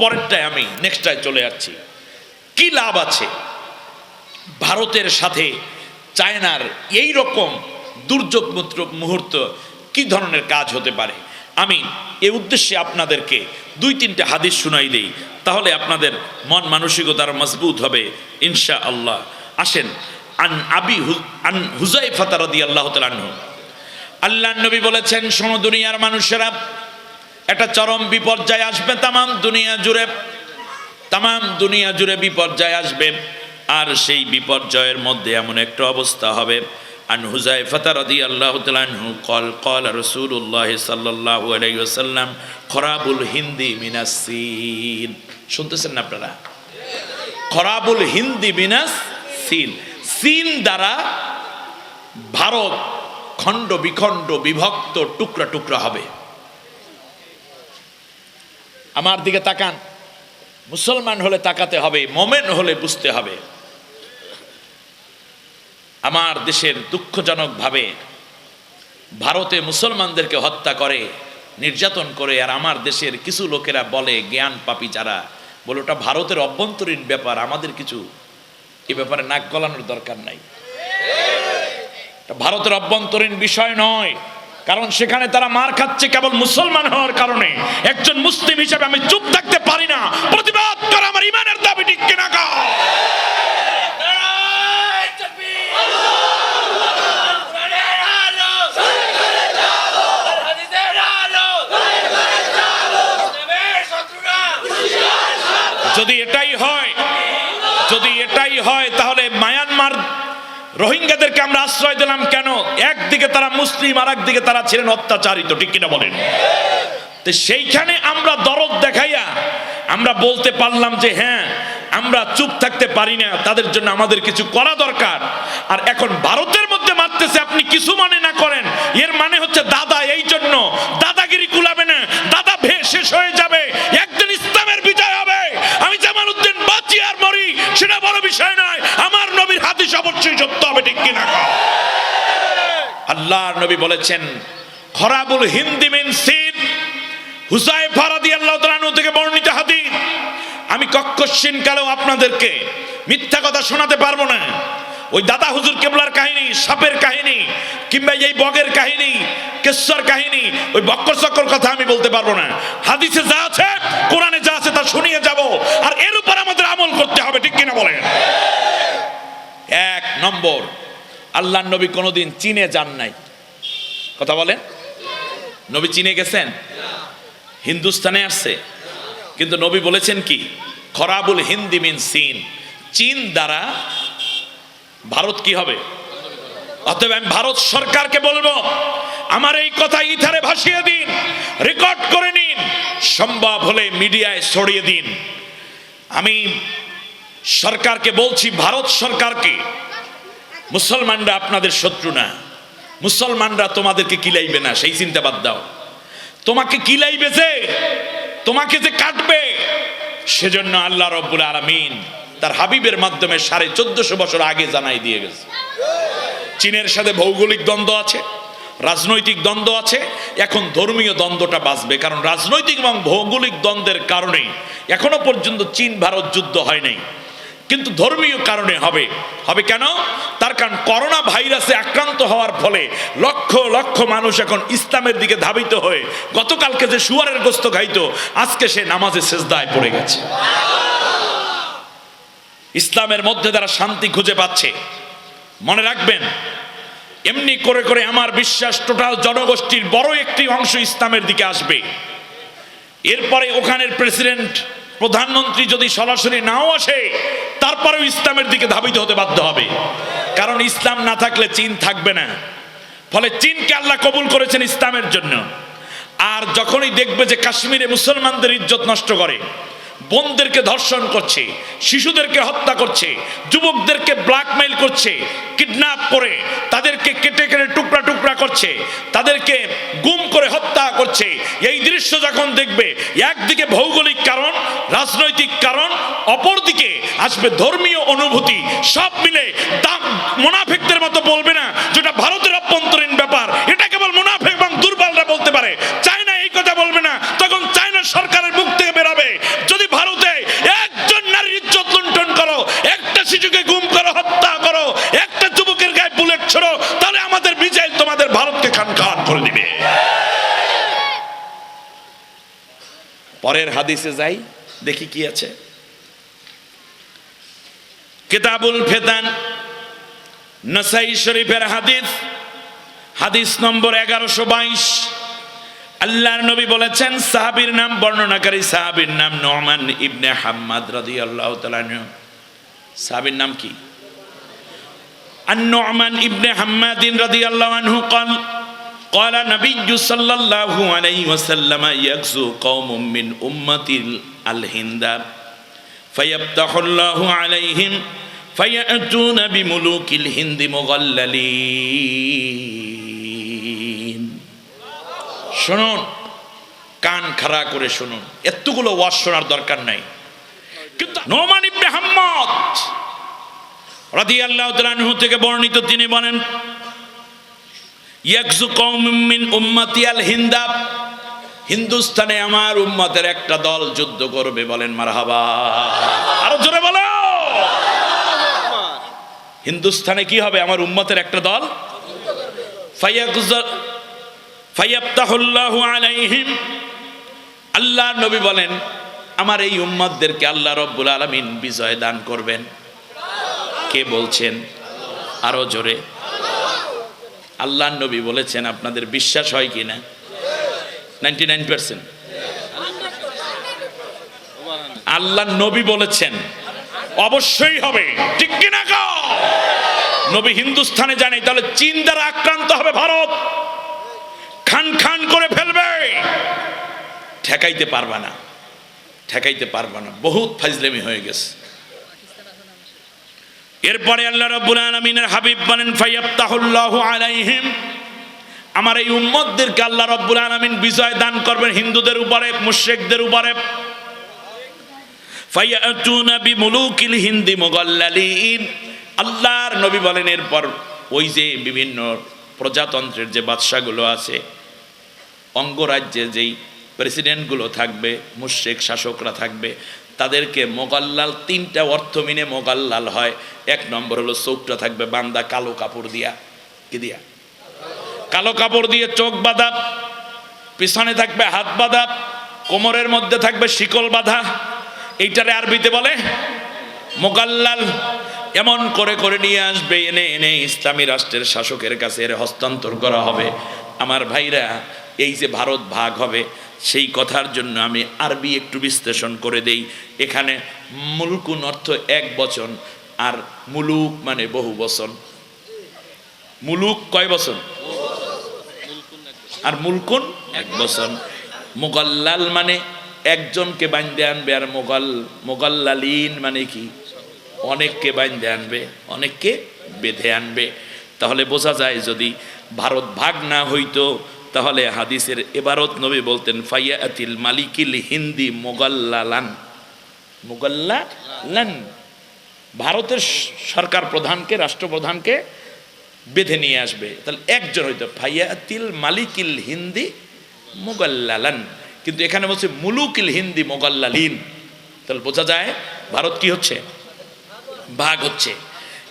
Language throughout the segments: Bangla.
পরেরটায় আমি নেক্সটটায় চলে যাচ্ছি। কি লাভ আছে? ভারতের সাথে চায়নার এই রকম দুর্যোগ মুহূর্ত কি ধরনের কাজ হতে পারে? আমি এ উদ্দেশ্যে আপনাদেরকে দুই তিনটে হাদিস শুনাই দেই, তাহলে আপনাদের মন মানসিকতার মজবুত হবে ইনশা আল্লাহ আসেন, আন আবি আন হুজাই ফাতারদি আল্লাহ তালাহ আল্লাহ নবী বলেছেন, শোনো দুনিয়ার মানুষেরা একটা চরম বিপর্যয় আসবে, তামাম দুনিয়া জুড়ে, তামাম দুনিয়া জুড়ে বিপর্যয় আসবে। আর সেই বিপর্যয়ের মধ্যে এমন একটা অবস্থা হবে। আন রাদিয়াল্লাহু তাআলা আনহু কল কল রাসূলুল্লাহ সাল্লাল্লাহু আলাইহি ওয়াসাল্লাম, খরাবুল হিন্দি মিনাস শুনতেছেন না আপনারা? খরাবুল হিন্দি মিনাস সিন। সিন দ্বারা ভারত খণ্ড বিখণ্ড বিভক্ত টুকরা টুকরা হবে। আমার দিকে তাকান। মুসলমান হলে তাকাতে হবে, মোমেন হলে বুঝতে হবে। আমার দেশের দুঃখজনকভাবে ভারতে মুসলমানদেরকে হত্যা করে, নির্যাতন করে, আর আমার দেশের কিছু লোকেরা বলে জ্ঞান পাপি যারা বলে ওটা ভারতের অভ্যন্তরীণ ব্যাপার, আমাদের কিছু এ ব্যাপারে নাক গলানোর দরকার নাই। ভারতের অভ্যন্তরীণ বিষয় নয়। কারণ সেখানে তারা মার খাচ্ছে কেবল মুসলমান হওয়ার কারণে। একজন মুসলিম হিসেবে আমি চুপ থাকতে পারি না। প্রতিবাদ করে, আমার ইমানের দাবি ঠিক কিনা যদি এটাই হয়, যদি এটাই হয়, তাহলে মায়ানমার রোহিঙ্গাদেরকে আমরা আশ্রয় দিলাম কেন? একদিকে তারা মুসলিম আর একদিকে তারা ছিলেন অত্যাচারিত, ঠিক কিনা বলেন? সেইখানে আমরা দরদ দেখাইয়া আমরা বলতে পারলাম যে হ্যাঁ আমরা চুপ থাকতে পারি না, তাদের জন্য আমাদের কিছু করা দরকার। আর এখন ভারতের মধ্যে মারতেছে, আপনি কিছু মনে না করেন। এর মানে হচ্ছে দাদা, এই জন্য দাদাগিরি কুলাবে না, দাদা ভে শেষ হয়ে যাবে। একদিন ইসলামের বিজয় হবে আমি জামাল উদ্দিন বাঁচি আর মরি সেটা বড় বিষয় নয় আমার নবীর হাদিস অবশ্যই সত্য হবে ঠিক কিনা আল্লাহর নবী বলেছেন, খরাবুল হিন্দি মিন সিন। হুসাইফা রাদিয়াল্লাহু তাআলা থেকে বর্ণিত হাদিস। আমি কক্ষসীন কালেও আপনাদেরকে মিথ্যা কথা শোনাতে পারব না। ওই দাদা হুজুর কেবলার কাহিনী, সাপের কাহিনী, কিংবা এই বগের কাহিনী কেশ্বর কাহিনী, ওই বক্কর চক্কর কথা আমি বলতে পারব না। হাদিসে যা আছে, কোরআনে যা আছে তা শুনিয়ে যাব, আর এর উপর আমাদের আমল করতে হবে, ঠিক কিনা বলেন? এক নম্বর আল্লাহ নবী কোনোদিন চীনে যান নাই। কথা বলেন? নবী চীনে গেছেন? হিন্দুস্তানে আসছে। কিন্তু নবী বলেছেন কি? খরাবুল হিন্দি মিন সিন চীন দ্বারা ভারত কি হবে? অতএব আমি ভারত সরকারকে বলব, আমার এই কথা ইথারে ভাসিয়ে দিন, রেকর্ড করে নিন, সম্ভব হলে মিডিয়ায় ছড়িয়ে দিন। আমি সরকারকে বলছি, ভারত সরকারকে মুসলমানরা আপনাদের শত্রু না। মুসলমানরা তোমাদেরকে কিলাইবে না, সেই চিন্তা বাদ দাও। তোমাকে কিলাইবে যে, তোমাকে যে কাটবে, সেজন্য আল্লাহ রব্বুল আলমিন তার হাবিবের মাধ্যমে সাড়ে চোদ্দশো বছর আগে জানাই দিয়ে গেছে। চীনের সাথে ভৌগোলিক দ্বন্দ্ব আছে, রাজনৈতিক দ্বন্দ্ব আছে, এখন ধর্মীয় দ্বন্দ্বটা বাঁচবে, কারণ রাজনৈতিক এবং ভৌগোলিক দ্বন্দ্বের কারণেই এখনও পর্যন্ত চীন ভারত যুদ্ধ হয় নাই। কিন্তু ধর্মীয় কারণে হবে। হবে কেন? তার কারণ করোনা ভাইরাসে আক্রান্ত হওয়ার ফলে লক্ষ লক্ষ মানুষ এখন ইসলামের দিকে ধাবিত হয়ে গতকালকে যে সুয়ারের গোস্ত খাইতো, আজকে সে নামাজে সেজদায় পড়ে গেছে। ইসলামের মধ্যে তারা শান্তি খুঁজে পাচ্ছে। মনে রাখবেন, এমনি করে করে আমার বিশ্বাস টোটাল জনগোষ্ঠীর বড় একটি অংশ ইসলামের দিকে আসবে। এরপরে ওখানের প্রেসিডেন্ট প্রধানমন্ত্রী যদি সরাসরি নাও আসে, তারপরেও ইসলামের দিকে ধাবিত হতে বাধ্য হবে। কারণ ইসলাম না থাকলে চীন থাকবে না। ফলে চীনকে আল্লাহ কবুল করেছেন ইসলামের জন্য। আর যখনই দেখবে যে কাশ্মীরে মুসলমানদের ইজ্জত নষ্ট করে বোনদেরকে ধর্ষণ করছে, শিশুদেরকে হত্যা করছে, যুবকদেরকে ব্ল্যাকমেইল করছে কিডন্যাপ করে, তাদেরকে কেটে কেটে টুকরা টুকরা করছে, তাদেরকে গুম করে হত্যা করছে। এই দৃশ্য যখন দেখবে, একদিকে ভৌগোলিক কারণ, রাজনৈতিক কারণ, অপরদিকে আসবে ধর্মীয় অনুভূতি। সব মিলে দাম মোনাফেকদের মতো বলবে না, যেটা ভারতের অভ্যন্তরীণ ব্যাপার এটা কেবল মুনাফেক এবং দুর্বলরা বলতে পারে চায়না এই কথা বলবে না তখন চায়না সরকারের মুখ থেকে বেরাবে যদি পরের হাদিসে যাই, দেখি কি আছে। কিতাবুল ফেতান, নসাই শরীফের হাদিস হাদিস নম্বর এগারোশো বাইশ। আল্লাহর নবী বলেছেন, সাহাবির নাম, বর্ণনাকারী সাহাবির নাম নোমান ইবনে হাম্মাদ রাদি আল্লাহ সাহাবির নাম কি? আন্নোমান ইবনে হাম্মাদিন রাদি আল্লাহ কল قال نبي صلى الله عليه وسلم يغزو قوم من أمة الهند فيفتح الله عليهم فيأتون بملوك الهند مغللين শুনুন কান খাড়া করে শুনুন এতগুলো ওয়াজ শোনার দরকার নাই কিন্তু নোমান ইবনে হাম্মদ রাদিয়াল্লাহু তাআলা আনহু থেকে বর্ণিত তিনি বলেন ইয়াকজু কওমুম মিন আল হিন্দাব। হিন্দুস্তানে আমার উম্মতের একটা দল যুদ্ধ করবে বলেন, মারহাবা। আরও জোরে বলো। হিন্দুস্তানে কি হবে? আমার উম্মতের একটা দল আলাইহিম। আল্লাহ নবী বলেন, আমার এই উম্মতদেরকে আল্লাহ রব্বুল আলামিন বিজয় দান করবেন। কে বলছেন? আরও জোরে। আল্লাহ নবী বলেছেন, আপনাদের বিশ্বাস হয় কি না নাইনটি নাইন পার্সেন্ট। আল্লাহ নবী বলেছেন, অবশ্যই হবে। ঠিক কিনা নবী হিন্দুস্থানে জানে তাহলে চীন দ্বারা আক্রান্ত হবে ভারত। খান খান করে ফেলবে। ঠেকাইতে পারবা না। ঠেকাইতে পারবা না। বহুত ফাজলেমি হয়ে গেছে। এরপরে আল্লাহ রাব্বুল আলামিনের হাবিব বলেন, ফায়াফতাহুল্লাহু আলাইহিম। আমার এই উম্মতদেরকে আল্লাহ রাব্বুল আলামিন বিজয় দান করবেন হিন্দুদের উপরে, মুশরিকদের উপরে। ফায়াতুনা বিমুলুকিল হিন্দি মুগাল্লালিন। আল্লাহর নবী বলেন, এরপর ওই যে বিভিন্ন প্রজাতন্ত্রের যে বাদশাগুলো আছে অঙ্গরাজ্যে যেই প্রেসিডেন্টগুলো থাকবে, মুশরিক শাসকরা থাকবে, তাদেরকে মোগাল্লাল, তিনটা অর্থ মিনে মোগাল্লাল হয়। এক নম্বর হলো চোখটা থাকবে বান্দা কালো কাপড় দিয়া। কি দিয়া? কালো কাপড় দিয়ে চোখ বাঁধা, পিছনে থাকবে হাত বাঁধা, কোমরের মধ্যে থাকবে শিকল বাঁধা। এইটারে আরবিতে বলে মোগাল্লাল। এমন করে করে নিয়ে আসবে, এনে এনে ইসলামী রাষ্ট্রের শাসকের কাছে এর হস্তান্তর করা হবে। আমার ভাইরা এই যে ভারত ভাগ হবে, সেই কথার জন্য আমি আরবি একটু বিশ্লেষণ করে দেই। এখানে মুলকুন অর্থ এক বচন, আর মুলুক মানে বহু বচন। মুলুক কয় বচন? আর মুলকুন এক বচন। মোগল্লাল মানে একজনকে বান্ধে আনবে, আর মোগল, মোগাল্লালিন মানে কি? অনেককে বান্ধে আনবে, অনেককে বেঁধে আনবে। তাহলে বোঝা যায় যদি ভারত ভাগ না হইতো তাহলে হাদিসের এবারত নবী বলতেন ফাইয়াতিল মালিকিল হিন্দি মোগাল্লালান। মোগাল্লালান। ভারতের সরকার প্রধানকে, রাষ্ট্রপ্রধানকে বেঁধে নিয়ে আসবে। তাহলে একজন হইতো ফাইয়াতিল মালিকিল হিন্দি মোগাল্লালান। কিন্তু এখানে বলছে মুলুকিল হিন্দি মোগাল্লালিন। তাহলে বোঝা যায় ভারত কি হচ্ছে? ভাগ হচ্ছে।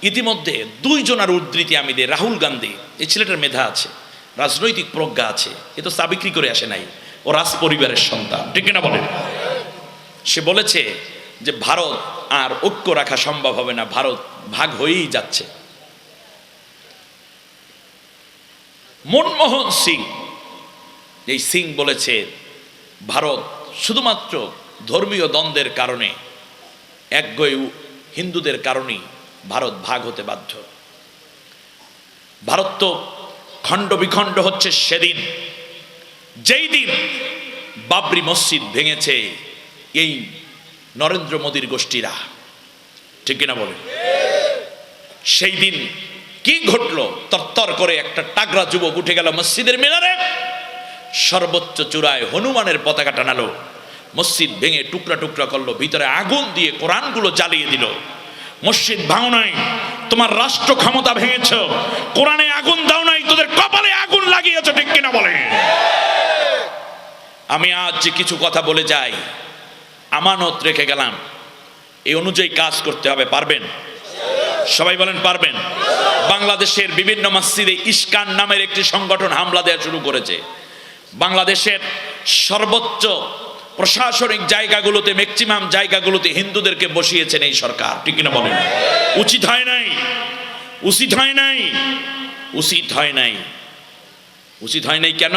ইতিমধ্যে দুইজনার উদ্ধৃতি আমি দিই। রাহুল গান্ধী, এই ছেলেটার মেধা আছে। রাজনৈতিক প্রজ্ঞা আছে, এ তো চা বিক্রি করে আসে নাই, ও রাজ পরিবারের সন্তান, ঠিক না বলেন? সে বলেছে যে ভারত আর ঐক্য রাখা সম্ভব হবে না, ভারত ভাগ হয়েই যাচ্ছে। মনমোহন সিং, এই সিং বলেছে, ভারত শুধুমাত্র ধর্মীয় দ্বন্দ্বের কারণে একগয় হিন্দুদের কারণেই ভারত ভাগ হতে বাধ্য। ভারত তো খণ্ড বিখণ্ড হচ্ছে সেদিন। যেই দিন বাবরি মসজিদ ভেঙেছে, এই নরেন্দ্র মোদীর গোষ্ঠীরা, ঠিক কিনা বলে সেই দিন কি ঘটলো? তরতর করে একটা টাগরা যুবক উঠে গেল মসজিদের মিনারে, সর্বোচ্চ চূড়ায় হনুমানের পতাকা টানালো, মসজিদ ভেঙে টুকরা টুকরা করল, ভিতরে আগুন দিয়ে কোরআনগুলো জ্বালিয়ে দিল। মসজিদ ভাঙো নাই তোমার রাষ্ট্র ক্ষমতা ভেঙেছ। কোরআনে আগুন দাও নাই, তোদের কপালে আগুন লাগিয়েছ, ঠিক কিনা বলে? আমি আজ যে কিছু কথা বলে যাই, আমানত রেখে গেলাম। এই অনুযায়ী কাজ করতে হবে, পারবেন? সবাই বলেন, পারবেন? বাংলাদেশের বিভিন্ন মসজিদে ইস্কান নামের একটি সংগঠন হামলা দেওয়া শুরু করেছে। বাংলাদেশের সর্বোচ্চ প্রশাসনিক জায়গাগুলোতে ম্যাক্সিমাম জায়গাগুলোতে হিন্দুদেরকে বসিয়েছেন এই সরকার। ঠিক কিনা বলেন? উচিত হয় নাই? উচিত হয় নাই? উচিত হয় নাই। উচিত হয় নাই কেন?